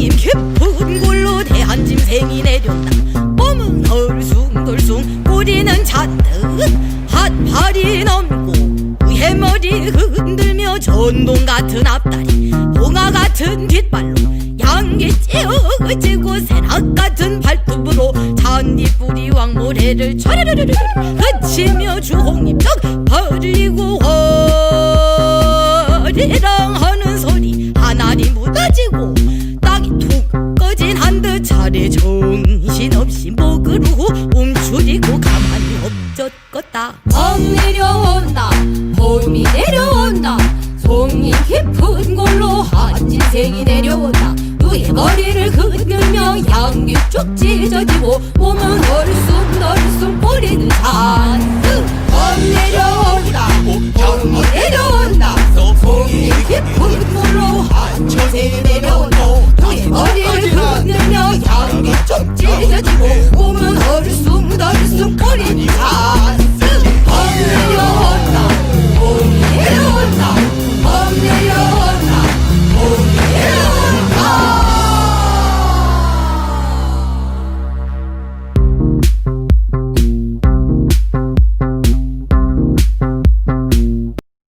선생님 깊은 골로 대한 짐생이 내렸다. 몸은 얼숭덜숭 꼬리는 잔뜩 핫팔이 넘고 해머리 흔들며 전동 같은 앞다리 봉화 같은 뒷발로 양기 찌어지고 새락 같은 발톱으로 잔디뿌리 왕모래를 촤르르르르 그치며 주 차례 정신없이 목으로 움츠리고 가만히 엎젖겄다. 봄 내려온다 봄이 내려온다. 송이 깊은 골로 한진생이 내려온다. 누의 머리를 흔들며 양귀 쭉 찢어지고 몸은 얼쑥덜쑥 뿌리는 잔 dedi bu Woman hurry